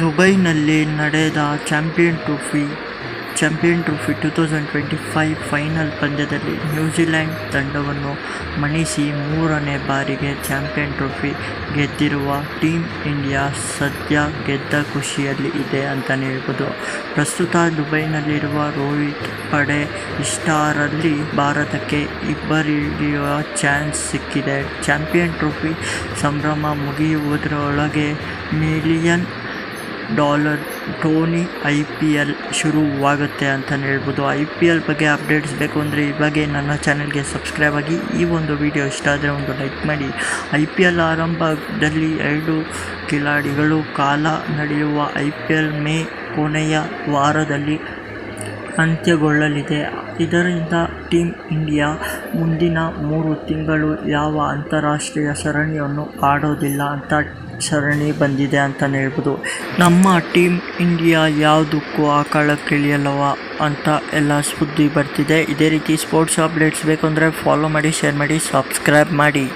ದುಬೈನಲ್ಲಿ ನಡೆದ champion trophy champion trophy two thousand twenty five final ಪಂದ್ಯದಲ್ಲಿ ನ್ಯೂಜಿಲೆಂಡ್ ತಂಡವನ್ನು ಮಣಿಸಿ ಮೂರನೇ ಬಾರಿಗೆ ಚಾಂಪಿಯನ್ ಟ್ರೋಫಿ ಗೆದ್ದಿರುವ ಟೀಮ್ ಇಂಡಿಯಾ ಸದ್ಯ ಗೆದ್ದ ಖುಷಿಯಲ್ಲಿ ಇದೆ ಅಂತಲೇ ಹೇಳ್ಬೋದು. ಪ್ರಸ್ತುತ ದುಬೈನಲ್ಲಿರುವ ರೋಹಿತ್ ಪಡೆ ಇಷ್ಟಾರಲ್ಲಿ ಭಾರತಕ್ಕೆ ಇಬ್ಬರಿಡಿಯುವ ಚಾನ್ಸ್ ಸಿಕ್ಕಿದೆ. ಚಾಂಪಿಯನ್ ಟ್ರೋಫಿ ಸಂಭ್ರಮ ಮುಗಿಯುವುದರೊಳಗೆ ಮಿಲಿಯನ್ ಡಾಲರ್ ಟೋನಿ ಐ ಪಿ ಎಲ್ ಶುರುವಾಗುತ್ತೆ ಅಂತಲೇ ಹೇಳ್ಬೋದು. ಐ ಪಿ ಎಲ್ ಬಗ್ಗೆ ಅಪ್ಡೇಟ್ಸ್ ಬೇಕು ಅಂದರೆ ಬಗ್ಗೆ ನನ್ನ ಚಾನಲ್ಗೆ ಸಬ್ಸ್ಕ್ರೈಬ್ ಆಗಿ ಈ ಒಂದು ವಿಡಿಯೋ ಇಷ್ಟ ಆದರೆ ಒಂದು ಲೈಕ್ ಮಾಡಿ. ಐ ಪಿ ಎಲ್ ಆರಂಭದಲ್ಲಿ ಎರಡು ಕಿಲಾಡಿಗಳು ಕಾಲ ನಡೆಯುವ ಐ ಪಿ ಎಲ್ ಮೇ ಕೊನೆಯ ವಾರದಲ್ಲಿ ಅಂತ್ಯಗೊಳ್ಳಲಿದೆ. ಇದರಿಂದ ಟೀಮ್ ಇಂಡಿಯಾ ಮುಂದಿನ ಮೂರು ತಿಂಗಳು ಯಾವ ಅಂತಾರಾಷ್ಟ್ರೀಯ ಸರಣಿಯನ್ನು ಆಡೋದಿಲ್ಲ ಅಂತ ಸರಣಿ ಬಂದಿದೆ ಅಂತಲೇ ಹೇಳ್ಬೋದು. ನಮ್ಮ ಟೀಮ್ ಇಂಡಿಯಾ ಯಾವುದಕ್ಕೂ ಆಕಳಕ್ಕಿಳಿಯಲ್ಲವ ಅಂತ ಎಲ್ಲ ಸುದ್ದಿ ಬರ್ತಿದೆ. ಇದೇ ರೀತಿ ಸ್ಪೋರ್ಟ್ಸ್ ಅಪ್ಡೇಟ್ಸ್ ಬೇಕು ಫಾಲೋ ಮಾಡಿ ಶೇರ್ ಮಾಡಿ ಸಬ್ಸ್ಕ್ರೈಬ್ ಮಾಡಿ.